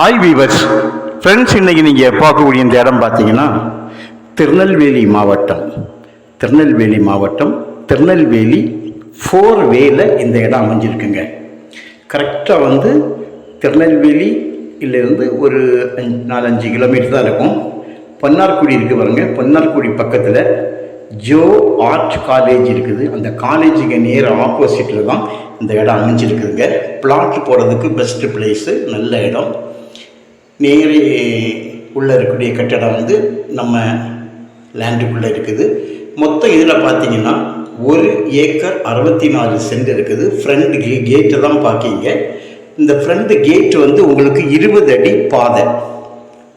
Hi viewers friends இன்றைக்கி நீங்கள் பார்க்கக்கூடிய இந்த இடம் பார்த்தீங்கன்னா திருநெல்வேலி மாவட்டம். திருநெல்வேலி மாவட்டம் திருநெல்வேலி ஃபோர் வேல இந்த இடம் அமைஞ்சிருக்குங்க. கரெக்டாக வந்து திருநெல்வேலி திருநெல்வேலியிலேருந்து ஒரு அஞ்சு நாலஞ்சு கிலோமீட்டர் தான் இருக்கும். பொன்னார்குடி இருக்குது பாருங்க. பொன்னார்குடி பக்கத்தில் ஜோ ஆர்ட் காலேஜ் இருக்குது. அந்த காலேஜுக்கு நேர் ஆப்போசிட்டில் தான் இந்த இடம் அமைஞ்சிருக்குதுங்க. பிளாட் போகிறதுக்கு பெஸ்ட்டு பிளேஸு நல்ல இடம். நேரே உள்ளே இருக்கக்கூடிய கட்டடம் வந்து நம்ம லேண்டுக்குள்ளே இருக்குது. மொத்தம் இதில் பார்த்தீங்கன்னா ஒரு ஏக்கர் அறுபத்தி நாலு சென்ட் இருக்குது. ஃப்ரண்ட் கே கேட்டை தான் பார்க்கிங்க இந்த ஃப்ரண்ட் கேட் வந்து உங்களுக்கு இருபது அடி பாதை.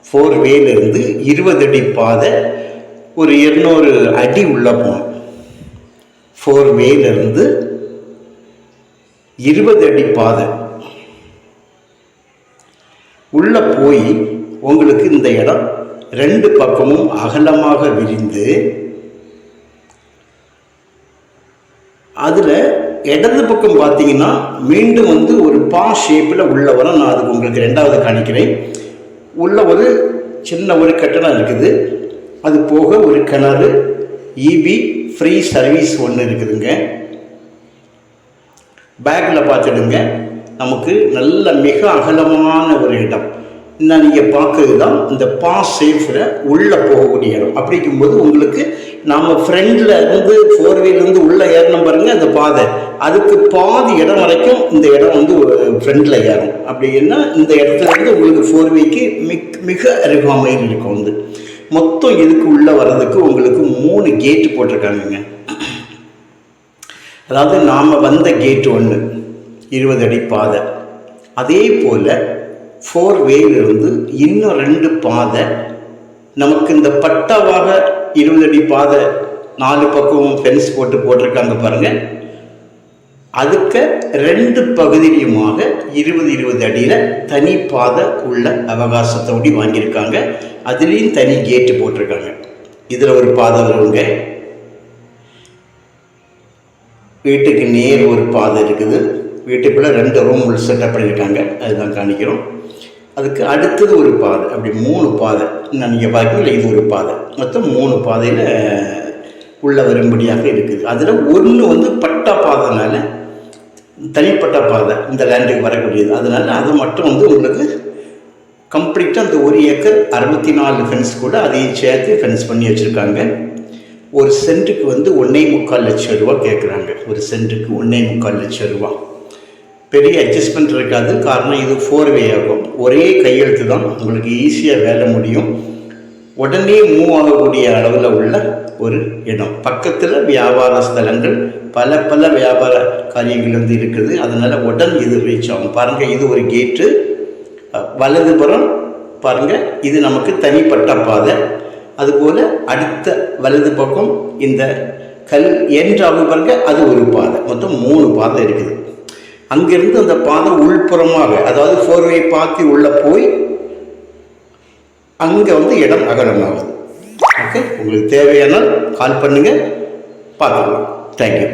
ஃபோர் வேலேருந்து இருபது அடி பாதை. ஒரு இருநூறு அடி உள்ளே போகணும். ஃபோர் வேலேருந்து இருபது அடி பாதை. உள்ளே போய் உங்களுக்கு இந்த இடம் ரெண்டு பக்கமும் அகலமாக விரிந்து அதில் இடது பக்கம் பார்த்தீங்கன்னா மீண்டும் வந்து ஒரு பா ஷேப்பில் உள்ள வர நான் அதுக்கு உங்களுக்கு ரெண்டாவது காணிக்கிறேன். உள்ள ஒரு சின்ன ஒரு கட்டணம் இருக்குது. அது போக ஒரு கிணறு இபி ஃப்ரீ சர்வீஸ் ஒன்று இருக்குதுங்க. பேக்கில் பார்த்துடுங்க. நமக்கு நல்ல மிக அகலமான ஒரு இடம். நான் நீங்கள் பார்க்கறது தான் இந்த பாஸ் சேஃபில் உள்ளே போகக்கூடிய இடம். அப்படிங்கும்போது உங்களுக்கு நாம் ஃப்ரெண்டில் இருந்து ஃபோர் வீலேருந்து உள்ளே ஏறணும் பாருங்கள் அந்த பாதை. அதுக்கு பாதி இடம் வரைக்கும் இந்த இடம் வந்து ஃப்ரெண்டில் ஏறும். அப்படின்னா இந்த இடத்துல இருந்து உங்களுக்கு ஃபோர் வீக்கு மிக் மிக அருகாமையில் இருக்கும் வந்து. மொத்தம் இதுக்கு உள்ளே வர்றதுக்கு உங்களுக்கு மூணு கேட்டு போட்டிருக்காங்கங்க. அதாவது நாம் வந்த கேட் ஒன்று இருபது அடி பாதை. அதே போல் ஃபோர் வேலிருந்து இன்னும் ரெண்டு பாதை. நமக்கு இந்த பட்டாவாக இருபது அடி பாதை நாலு பக்கமும் ஃபென்ஸ் போட்டு போட்டிருக்காங்க பாருங்கள் அதுக்கு ரெண்டு பகுதியிலுமாக இருபது இருபது அடியில் தனி பாதை உள்ள அவகாசத்தோடி வாங்கியிருக்காங்க. அதுலேயும் தனி கேட்டு போட்டிருக்காங்க. இதில் ஒரு பாதை வருங்க. வீட்டுக்கு நேர் ஒரு பாதை இருக்குது. வீட்டுக்குள்ளே ரெண்டு ரூம் செட்டப் பண்ணியிருக்காங்க அதுதான் காணிக்கிறோம். அதுக்கு அடுத்தது ஒரு பாதை. அப்படி மூணு பாதை. நான் நீங்கள் பார்க்கல இது ஒரு பாதை. மொத்தம் மூணு பாதையில் உள்ள வரும்படியாக இருக்குது. அதில் ஒன்று வந்து பட்டா பாதைனால தனிப்பட்ட பாதை. இந்த லேண்டுக்கு வரக்கூடியது. அதனால் அது மட்டும் வந்து உங்களுக்கு கம்ப்ளீட்டாக அந்த ஒரு ஏக்கர் அறுபத்தி நாலு ஃபென்ஸ் கூட அதையும் சேர்த்து ஃபென்ஸ் பண்ணி வச்சுருக்காங்க. ஒரு சென்ட்டுக்கு வந்து ஒன்றே முக்கால் லட்சம் ரூபா கேட்குறாங்க ஒரு சென்ட்டுக்கு ஒன்றே முக்கால் லட்சம் ரூபா பெரிய அட்ஜஸ்ட்மெண்ட் இருக்காது காரணம் இது ஃபோர் வே ஆகும். ஒரே கையெழுத்து தான் உங்களுக்கு ஈஸியாக வேலை முடியும். உடனே மூவ் ஆகக்கூடிய அளவில் உள்ள ஒரு இடம். பக்கத்தில் வியாபார ஸ்தலங்கள் பல பல வியாபார காரியங்கள் வந்து இருக்குது. அதனால் உடன் இது ரீச் ஆகும். பாருங்கள் இது ஒரு கேட்டு வலதுபுறம் பாருங்கள் இது நமக்கு தனிப்பட்ட பாதை. அதுபோல் அடுத்த வலது பக்கம் இந்த கல் என்றாவது பாருங்க அது ஒரு பாதை. மொத்தம் மூணு பாதை இருக்குது. அங்கிருந்து அந்த பாதை உள்புறமாக அதாவது ஃபோர்வே பார்த்து உள்ளே போய் அங்கே வந்து இடம் அகலமாகுது ஓகே உங்களுக்கு தேவையானால் கால் பண்ணுங்கள் பார்த்துக்கலாம். தேங்க்யூ